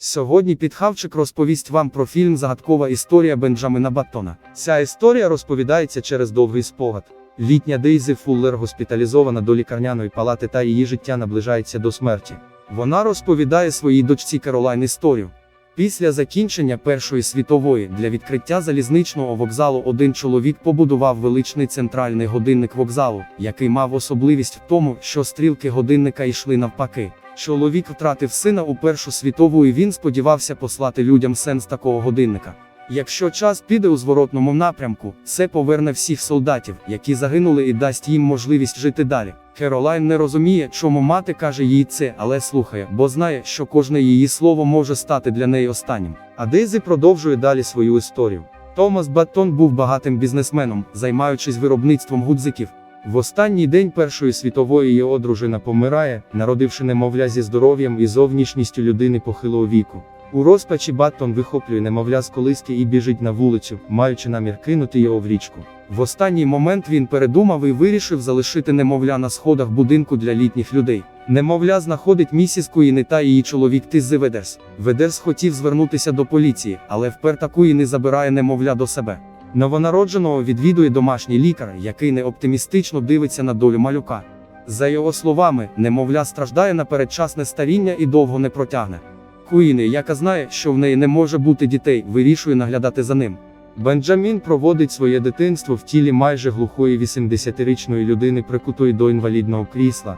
Сьогодні підхавчик розповість вам про фільм Загадкова історія Бенджамина Баттона. Ця історія розповідається через довгий спогад. Літня Дейзі Фуллер госпіталізована до лікарняної палати та її життя наближається до смерті. Вона розповідає своїй дочці Керолайн історію. Після закінчення Першої світової для відкриття залізничного вокзалу один чоловік побудував величний центральний годинник вокзалу, який мав особливість в тому, що стрілки годинника йшли навпаки. Чоловік втратив сина у Першу світову і він сподівався послати людям сенс такого годинника. Якщо час піде у зворотному напрямку, це поверне всіх солдатів, які загинули і дасть їм можливість жити далі. Керолайн не розуміє, чому мати каже їй це, але слухає, бо знає, що кожне її слово може стати для неї останнім. А Дейзі продовжує далі свою історію. Томас Баттон був багатим бізнесменом, займаючись виробництвом гудзиків. В останній день Першої світової його дружина помирає, народивши немовля зі здоров'ям і зовнішністю людини похилого віку. У розпачі Баттон вихоплює немовля з колиски і біжить на вулицю, маючи намір кинути його в річку. В останній момент він передумав і вирішив залишити немовля на сходах будинку для літніх людей. Немовля знаходить місіс Куїни та її чоловік Тиззи Ведерс. Ведерс хотів звернутися до поліції, але вперта Куїни забирає немовля до себе. Новонародженого відвідує домашній лікар, який не оптимістично дивиться на долю малюка. За його словами, немовля страждає на передчасне старіння і довго не протягне. Куїни, яка знає, що в неї не може бути дітей, вирішує наглядати за ним. Бенджамін проводить своє дитинство в тілі майже глухої 80-річної людини, прикутої до інвалідного крісла.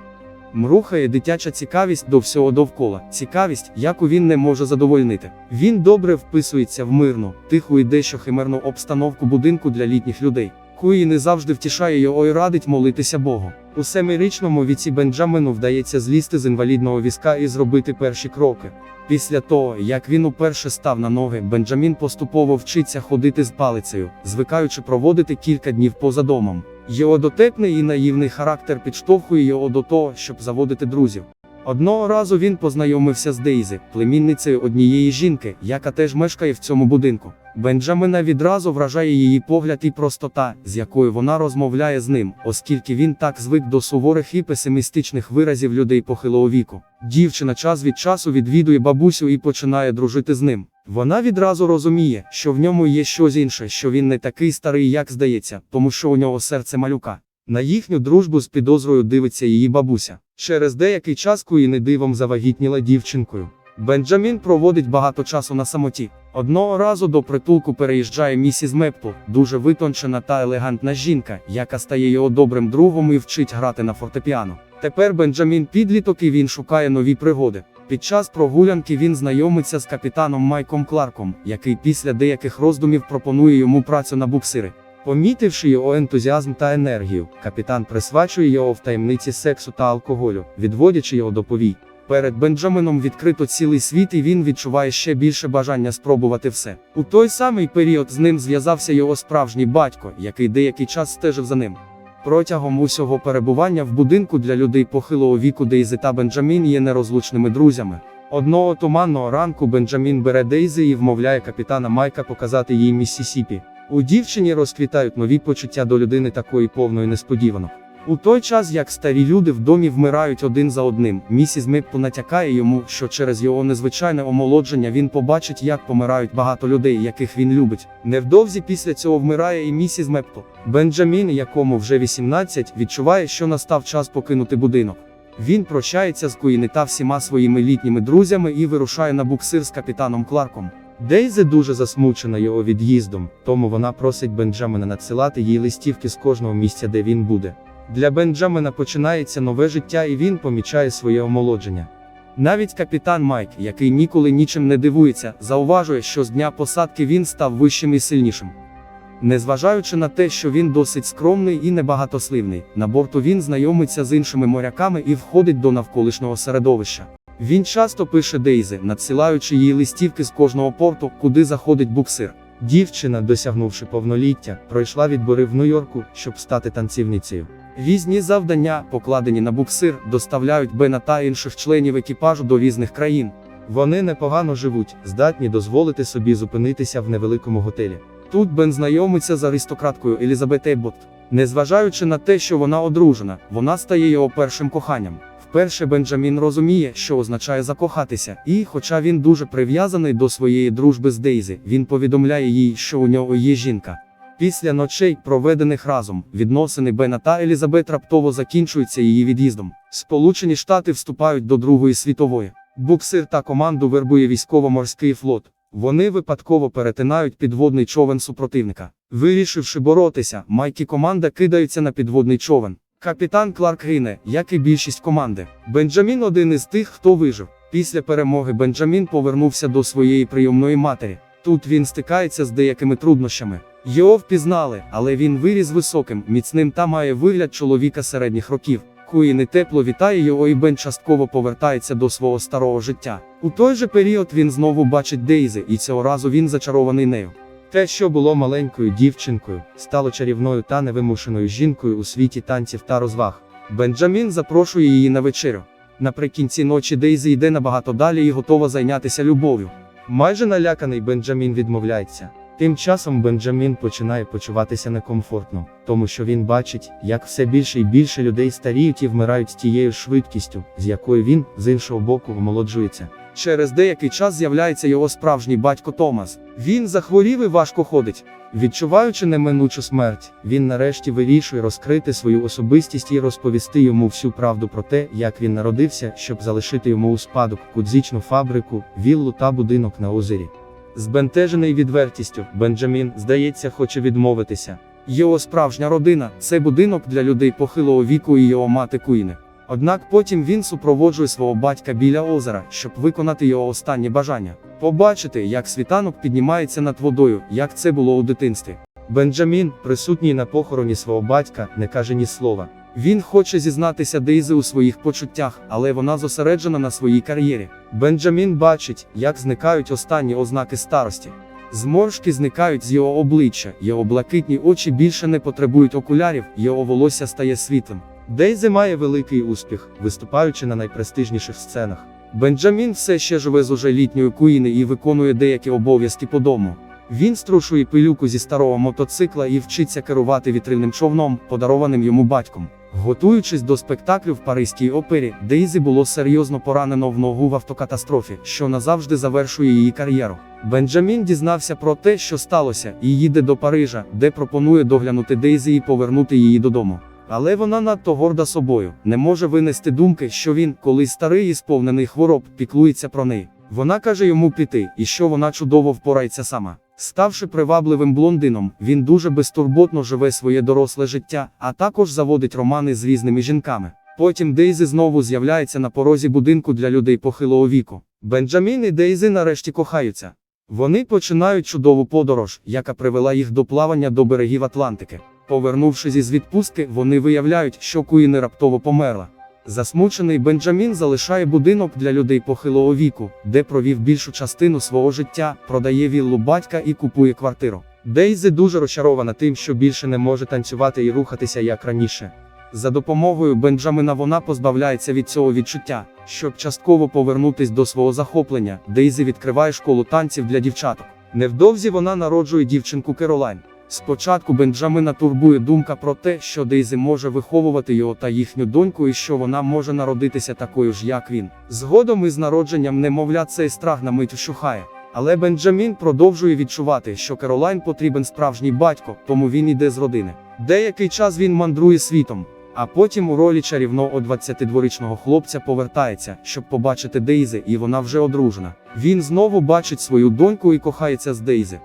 Мрухає дитяча цікавість до всього довкола, цікавість, яку він не може задовольнити. Він добре вписується в мирну, тиху і дещо химерну обстановку будинку для літніх людей. Куї не завжди втішає його і радить молитися Богу. У семирічному віці Бенджамину вдається злізти з інвалідного візка і зробити перші кроки. Після того, як він уперше став на ноги, Бенджамін поступово вчиться ходити з палицею, звикаючи проводити кілька днів поза домом. Його дотепний і наївний характер підштовхує його до того, щоб заводити друзів. Одного разу він познайомився з Дейзи, племінницею однієї жінки, яка теж мешкає в цьому будинку. Бенджамина відразу вражає її погляд і простота, з якою вона розмовляє з ним, оскільки він так звик до суворих і песимістичних виразів людей похилого віку. Дівчина час від часу відвідує бабусю і починає дружити з ним. Вона відразу розуміє, що в ньому є щось інше, що він не такий старий, як здається, тому що у нього серце малюка. На їхню дружбу з підозрою дивиться її бабуся. Через деякий час Куїни дивом завагітніла дівчинкою. Бенджамін проводить багато часу на самоті. Одного разу до притулку переїжджає місіс Меппл, дуже витончена та елегантна жінка, яка стає його добрим другом і вчить грати на фортепіано. Тепер Бенджамін підліток і він шукає нові пригоди. Під час прогулянки він знайомиться з капітаном Майком Кларком, який після деяких роздумів пропонує йому працю на буксири. Помітивши його ентузіазм та енергію, капітан присвячує його в таємниці сексу та алкоголю, відводячи його до повій. Перед Бенджамином відкрито цілий світ і він відчуває ще більше бажання спробувати все. У той самий період з ним зв'язався його справжній батько, який деякий час стежив за ним. Протягом усього перебування в будинку для людей похилого віку Дейзи та Бенджамін є нерозлучними друзями. Одного туманного ранку Бенджамін бере Дейзи і вмовляє капітана Майка показати їй Міссісіпі. У дівчині розквітають нові почуття до людини такої повної несподіванок. У той час, як старі люди в домі вмирають один за одним, місіс Меппл натякає йому, що через його незвичайне омолодження він побачить, як помирають багато людей, яких він любить. Невдовзі після цього вмирає і місіс Меппл. Бенджамін, якому вже 18, відчуває, що настав час покинути будинок. Він прощається з Куїни та всіма своїми літніми друзями і вирушає на буксир з капітаном Кларком. Дейзи дуже засмучена його від'їздом, тому вона просить Бенджамина надсилати їй листівки з кожного місця, де він буде. Для Бенджамина починається нове життя і він помічає своє омолодження. Навіть капітан Майк, який ніколи нічим не дивується, зауважує, що з дня посадки він став вищим і сильнішим. Незважаючи на те, що він досить скромний і небагатосливний, на борту він знайомиться з іншими моряками і входить до навколишнього середовища. Він часто пише Дейзи, надсилаючи їй листівки з кожного порту, куди заходить буксир. Дівчина, досягнувши повноліття, пройшла відбори в Нью-Йорку, щоб стати танцівницею. Різні завдання, покладені на буксир, доставляють Бена та інших членів екіпажу до різних країн. Вони непогано живуть, здатні дозволити собі зупинитися в невеликому готелі. Тут Бен знайомиться з аристократкою Елізабет Еббот. Незважаючи на те, що вона одружена, вона стає його першим коханням. Вперше Бенджамін розуміє, що означає закохатися, і, хоча він дуже прив'язаний до своєї дружби з Дейзі, він повідомляє їй, що у нього є жінка. Після ночей, проведених разом, відносини Бена та Елізабет раптово закінчуються її від'їздом. Сполучені Штати вступають до Другої світової. Буксир та команду вербує військово-морський флот. Вони випадково перетинають підводний човен супротивника. Вирішивши боротися, Майк команда кидаються на підводний човен. Капітан Кларк гине, як і більшість команди. Бенджамін один із тих, хто вижив. Після перемоги Бенджамін повернувся до своєї прийомної матері. Тут він стикається з деякими труднощами. Його впізнали, але він виріс високим, міцним та має вигляд чоловіка середніх років. Куїни тепло вітає його і Бен частково повертається до свого старого життя. У той же період він знову бачить Дейзи, і цього разу він зачарований нею. Те, що було маленькою дівчинкою, стало чарівною та невимушеною жінкою у світі танців та розваг. Бенджамін запрошує її на вечерю. Наприкінці ночі Дейзі йде набагато далі і готова зайнятися любов'ю. Майже наляканий Бенджамін відмовляється. Тим часом Бенджамін починає почуватися некомфортно, тому що він бачить, як все більше і більше людей старіють і вмирають з тією швидкістю, з якою він, з іншого боку, вмолоджується. Через деякий час з'являється його справжній батько Томас. Він захворів і важко ходить. Відчуваючи неминучу смерть, він нарешті вирішує розкрити свою особистість і розповісти йому всю правду про те, як він народився, щоб залишити йому у спадок кудзічну фабрику, віллу та будинок на озері. Збентежений відвертістю, Бенджамін, здається, хоче відмовитися. Його справжня родина це будинок для людей похилого віку і його мати Куїни. Однак потім він супроводжує свого батька біля озера, щоб виконати його останнє бажання побачити, як світанок піднімається над водою, як це було у дитинстві. Бенджамін, присутній на похороні свого батька, не каже ні слова. Він хоче зізнатися Дейзи у своїх почуттях, але вона зосереджена на своїй кар'єрі. Бенджамін бачить, як зникають останні ознаки старості. Зморшки зникають з його обличчя, його блакитні очі більше не потребують окулярів, його волосся стає світлим. Дейзи має великий успіх, виступаючи на найпрестижніших сценах. Бенджамін все ще живе з уже літньою Куїни і виконує деякі обов'язки по дому. Він струшує пилюку зі старого мотоцикла і вчиться керувати вітрильним човном, подарованим йому батьком. Готуючись до спектаклю в Паризькій опері, Дейзі було серйозно поранено в ногу в автокатастрофі, що назавжди завершує її кар'єру. Бенджамін дізнався про те, що сталося, і їде до Парижа, де пропонує доглянути Дейзі і повернути її додому. Але вона надто горда собою, не може винести думки, що він, колись старий і сповнений хвороб, піклується про неї. Вона каже йому піти, і що вона чудово впорається сама. Ставши привабливим блондином, він дуже безтурботно живе своє доросле життя, а також заводить романи з різними жінками. Потім Дейзи знову з'являється на порозі будинку для людей похилого віку. Бенджамін і Дейзи нарешті кохаються. Вони починають чудову подорож, яка привела їх до плавання до берегів Атлантики. Повернувшись із відпустки, вони виявляють, що Куїни раптово померла. Засмучений Бенджамін залишає будинок для людей похилого віку, де провів більшу частину свого життя, продає віллу батька і купує квартиру. Дейзи дуже розчарована тим, що більше не може танцювати і рухатися як раніше. За допомогою Бенджамина вона позбавляється від цього відчуття, щоб частково повернутись до свого захоплення. Дейзі відкриває школу танців для дівчаток. Невдовзі вона народжує дівчинку Керолайн. Спочатку Бенджамина турбує думка про те, що Дейзі може виховувати його та їхню доньку і що вона може народитися такою ж, як він. Згодом із народженням немовля цей страх на мить вщухає. Але Бенджамін продовжує відчувати, що Керолайн потрібен справжній батько, тому він іде з родини. Деякий час він мандрує світом, а потім у ролі чарівного 22-річного хлопця повертається, щоб побачити Дейзи, і вона вже одружена. Він знову бачить свою доньку і кохається з Дейзи.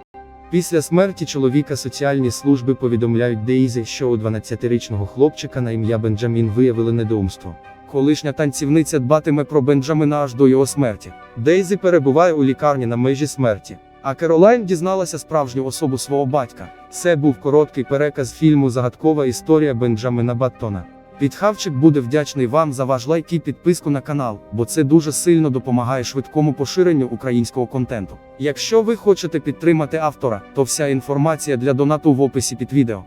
Після смерті чоловіка соціальні служби повідомляють Дейзі, що у 12-річного хлопчика на ім'я Бенджамін виявили недоумство. Колишня танцівниця дбатиме про Бенджамина аж до його смерті. Дейзі перебуває у лікарні на межі смерті. А Керолайн дізналася справжню особу свого батька. Це був короткий переказ фільму Загадкова історія Бенджамина Баттона. Підхавчик буде вдячний вам за ваш лайк і підписку на канал, бо це дуже сильно допомагає швидкому поширенню українського контенту. Якщо ви хочете підтримати автора, то вся інформація для донату в описі під відео.